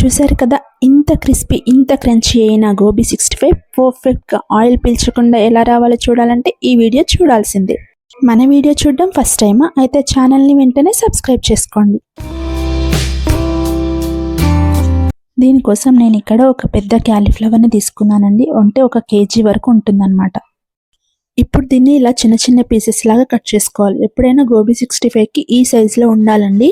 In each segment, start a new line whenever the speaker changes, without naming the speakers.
చూసారు కదా ఇంత క్రిస్పీ ఇంత క్రంచీ అయిన గోబీ సిక్స్టీ ఫైవ్ పర్ఫెక్ట్గా ఆయిల్ పీల్చకుండా ఎలా రావాలో చూడాలంటే ఈ వీడియో చూడాల్సిందే. మన వీడియో చూడడం ఫస్ట్ టైమా? అయితే ఛానల్ని వెంటనే సబ్స్క్రైబ్ చేసుకోండి. దీనికోసం నేను ఇక్కడ ఒక పెద్ద క్యాలీఫ్లవర్ని తీసుకున్నానండి. అంటే ఒక కేజీ వరకు ఉంటుందన్నమాట. ఇప్పుడు దీన్ని ఇలా చిన్న చిన్న పీసెస్ లాగా కట్ చేసుకోవాలి. ఎప్పుడైనా గోబీ సిక్స్టీ ఫైవ్కి ఈ సైజులో ఉండాలండి.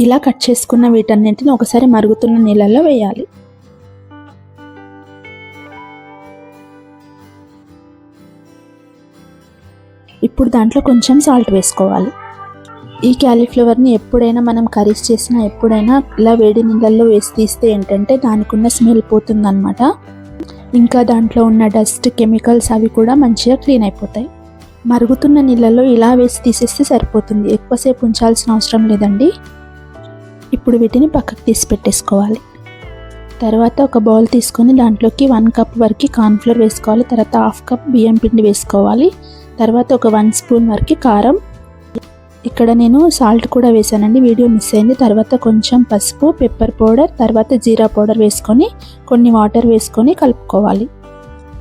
ఇలా కట్ చేసుకున్న వీటన్నింటిని ఒకసారి మరుగుతున్న నీళ్ళల్లో వేయాలి. ఇప్పుడు దాంట్లో కొంచెం సాల్ట్ వేసుకోవాలి. ఈ క్యాలీఫ్లవర్ని ఎప్పుడైనా మనం కర్రీస్ చేసినా ఎప్పుడైనా ఇలా వేడి నీళ్ళల్లో వేసి తీస్తే ఏంటంటే దానికి ఉన్న స్మెల్ పోతుందన్నమాట. ఇంకా దాంట్లో ఉన్న డస్ట్ కెమికల్స్ అవి కూడా మంచిగా క్లీన్ అయిపోతాయి. మరుగుతున్న నీళ్ళల్లో ఇలా వేసి తీసేస్తే సరిపోతుంది. ఎక్కువసేపు ఉంచాల్సిన అవసరం లేదండి. ఇప్పుడు వీటిని పక్కకు తీసి పెట్టేసుకోవాలి. తర్వాత ఒక బౌల్ తీసుకొని దాంట్లోకి వన్ కప్ వరకు కార్న్ఫ్లోర్ వేసుకోవాలి. తర్వాత హాఫ్ కప్ బియ్యం పిండి వేసుకోవాలి. తర్వాత ఒక వన్ స్పూన్ వరకు కారం. ఇక్కడ నేను సాల్ట్ కూడా వేసానండి వీడియో మిస్ అయింది. తర్వాత కొంచెం పసుపు పెప్పర్ పౌడర్ తర్వాత జీరా పౌడర్ వేసుకొని కొన్ని వాటర్ వేసుకొని కలుపుకోవాలి.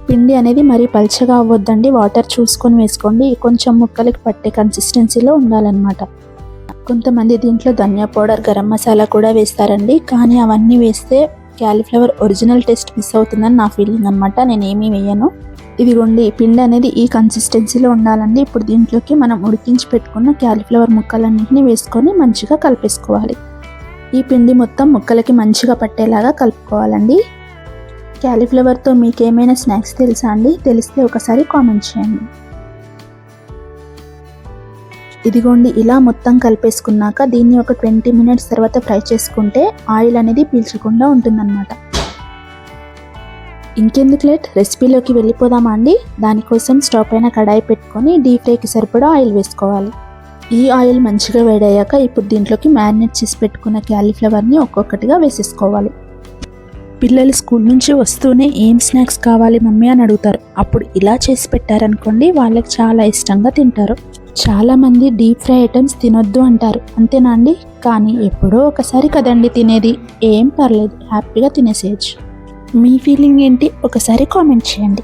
పిండి అనేది మరీ పల్చగా అవ్వద్దండి వాటర్ చూసుకొని వేసుకోండి. కొంచెం ముక్కలకి పట్టే కన్సిస్టెన్సీలో ఉండాలన్నమాట. కొంతమంది దీంట్లో ధనియా పౌడర్ గరం మసాలా కూడా వేస్తారండి. కానీ అవన్నీ వేస్తే క్యాలీఫ్లవర్ ఒరిజినల్ టేస్ట్ మిస్ అవుతుందని నా ఫీలింగ్ అనమాట నేను ఏమీ వేయను ఉండి పిండి అనేది ఈ కన్సిస్టెన్సీలో ఉండాలండి. ఇప్పుడు దీంట్లోకి మనం ఉడికించి పెట్టుకున్న క్యాలీఫ్లవర్ ముక్కలన్నింటినీ వేసుకొని మంచిగా కలిపేసుకోవాలి. ఈ పిండి మొత్తం ముక్కలకి మంచిగా పట్టేలాగా కలుపుకోవాలండి. క్యాలీఫ్లవర్తో మీకు ఏమైనా స్నాక్స్ తెలుసా అండి? తెలిస్తే ఒకసారి కామెంట్ చేయండి. ఇదిగోండి ఇలా మొత్తం కలిపేసుకున్నాక దీన్ని ఒక ట్వంటీ మినిట్స్ తర్వాత ఫ్రై చేసుకుంటే ఆయిల్ అనేది పీల్చకుండా ఉంటుందన్నమాట. ఇంకెందుకు లేట్? రెసిపీలోకి వెళ్ళిపోదామా అండి? దానికోసం స్టవ్ పైన కడాయి పెట్టుకొని డీప్ ఫ్రైకి సరిపడా ఆయిల్ వేసుకోవాలి. ఈ ఆయిల్ మంచిగా వేడయ్యాక ఇప్పుడు దీంట్లోకి మ్యారినేట్ చేసి పెట్టుకున్న క్యాలీఫ్లవర్ని ఒక్కొక్కటిగా వేసేసుకోవాలి. పిల్లలు స్కూల్ నుంచి వస్తూనే ఏం స్నాక్స్ కావాలి మమ్మీ అని అడుగుతారు. అప్పుడు ఇలా చేసి పెట్టారనుకోండి వాళ్ళకి చాలా ఇష్టంగా తింటారు. చాలామంది డీప్ ఫ్రై ఐటమ్స్ తినొద్దు అంటారు. అంతేనా అండి? కానీ ఎప్పుడో ఒకసారి కదండి తినేది. ఏం పర్లేదు హ్యాపీగా తినేసేయచ్చు. మీ ఫీలింగ్ ఏంటి? ఒకసారి కామెంట్ చేయండి.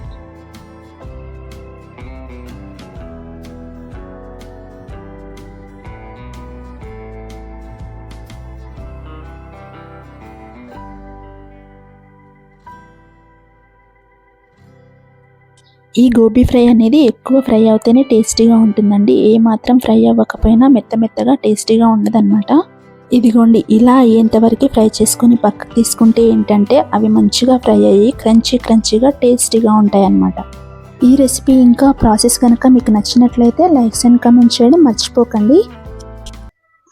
ఈ గోబీ ఫ్రై అనేది ఎక్కువ ఫ్రై అవుతేనే టేస్టీగా ఉంటుందండి. ఏ మాత్రం ఫ్రై అవ్వకపోయినా మెత్త మెత్తగా టేస్టీగా ఉండదన్నమాట. ఇదిగోండి ఇలా అయ్యేంతవరకు ఫ్రై చేసుకొని పక్కకు తీసుకుంటే ఏంటంటే అవి మంచిగా ఫ్రై అయ్యి క్రంచీ క్రంచీగా టేస్టీగా ఉంటాయి అన్నమాట ఈ రెసిపీ ఇంకా ప్రాసెస్ కనుక మీకు నచ్చినట్లయితే లైక్స్ అండ్ కమెంట్ చేయడం మర్చిపోకండి.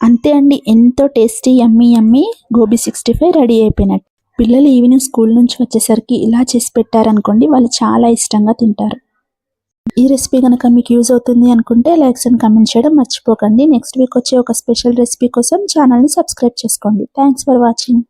అంతే అండి ఎంతో tasty yummy yummy gobi sixty five ready అయిపోయినట్టు. పిల్లలు ఈవినింగ్ స్కూల్ నుంచి వచ్చేసరికి ఇలా చేసి పెట్టారనుకోండి వాళ్ళు చాలా ఇష్టంగా తింటారు. ఈ రెసిపీ కనుక మీకు యూజ్ అవుతుంది అనుకుంటే లైక్స్ అండ్ కమెంట్ చేయడం మర్చిపోకండి. నెక్స్ట్ వీక్ వచ్చే ఒక స్పెషల్ రెసిపీ కోసం ఛానల్ని సబ్స్క్రైబ్ చేసుకోండి. Thanks for watching.